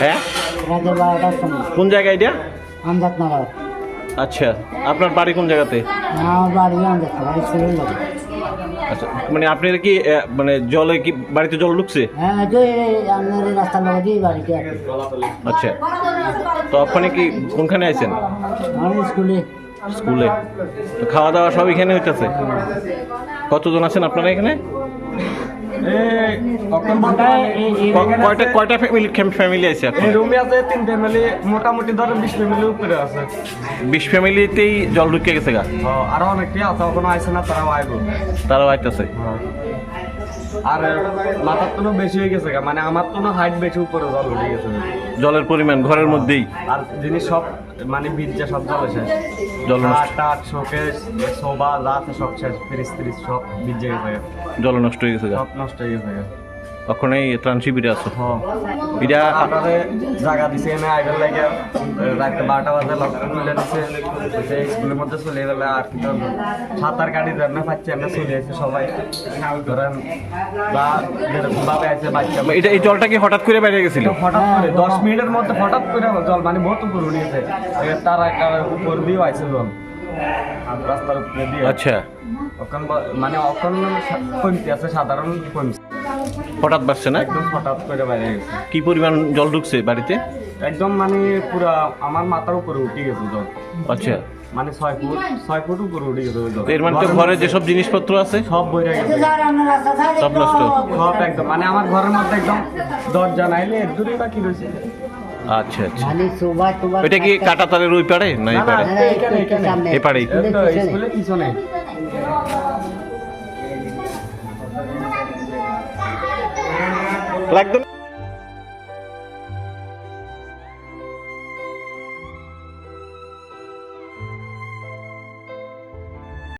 হ্যাঁ? কোন জায়গায় এটা? আমজাদনগর আচ্ছা আপনার বাড়ি কোন জায়গাতে? আচ্ছা মানে আপনার কি মানে জলে কি বাড়িতে জল ঢুকছে? হ্যাঁ আচ্ছা তো আপনি কি কোনখানে আছেন? স্কুলে। স্কুলে। তো খাওয়া দাওয়া সব এখানে হইতেছে? কতজন আছেন আপনারা এখানে? কয়টা কয়টা ফ্যামিলি ফ্যামিলি আছে এই রুমে আছে তিন ফ্যামিলি মোটামুটি ধরো বিশ ফ্যামিলি উপরে আছে। বিশ ফ্যামিলিতেই জল ঢুকে গেছে গা। আরও অনেকটি আছে এখনও আইসে না তারাও আইব। তারাও আইতেছে। আর মাথার তো বেশি হয়ে গেছে মানে আমার তো হাইট বেশি উপরে জল উঠে গেছে। জলের পরিমাণ ঘরের মধ্যেই? আর জিনিস সব মানে বিদ্যা সব জল শেষ। জল টাট শোকেস সোবা লাত সব শেষ ফ্রিজ ফ্রিজ সব বিদ্যা গেছে গা। জল নষ্ট হয়ে গেছে সব নষ্ট হয়ে গেছে এই ত্রাণ শিবিরে আছো। এটা আপনারে জায়গা দিছে এনে আইবার লাগে রাতে বারোটা বাজে লকডাউন তুলে দিছে। যে স্কুলের মধ্যে চলে গেলে আর কি করব সাঁতার কাটি যেমন পাচ্ছি আমরা চলে এসে সবাই। ধরেন বা যেরকম ভাবে আছে বাচ্চা এটা এই জলটা কি হঠাৎ করে বেড়ে গেছিল? হঠাৎ করে দশ মিনিটের মধ্যে হঠাৎ করে জল মানে বহুত উপর উঠেছে তার উপর দিয়েও আইছে জল। রাস্তার উপরে দিয়ে। আচ্ছা। ওখান মানে ওখান কমতি আছে সাধারণ কমছে হঠাৎ বাড়ছে না? একদম হঠাৎ করে বাইরে গেছে। কি পরিমাণ জল ঢুকছে বাড়িতে? একদম মানে পুরা আমার মাথার উপরে উঠে গেছে জল। আচ্ছা। মানে ছয় ফুট ছয় ফুট উপরে উঠে গেছে জল। এর মানে তো ঘরে যেসব জিনিসপত্র আছে? সব বইরে গেছে। সব নষ্ট। সব একদম। মানে আমার ঘরের মধ্যে একদম দরজা নাইলে এর দূরে বা কি রয়েছে। আচ্ছা আচ্ছা। মানে এটা কি কাটা তারের ওই পারে না এই পারে এ স্কুলে পিছনে একদম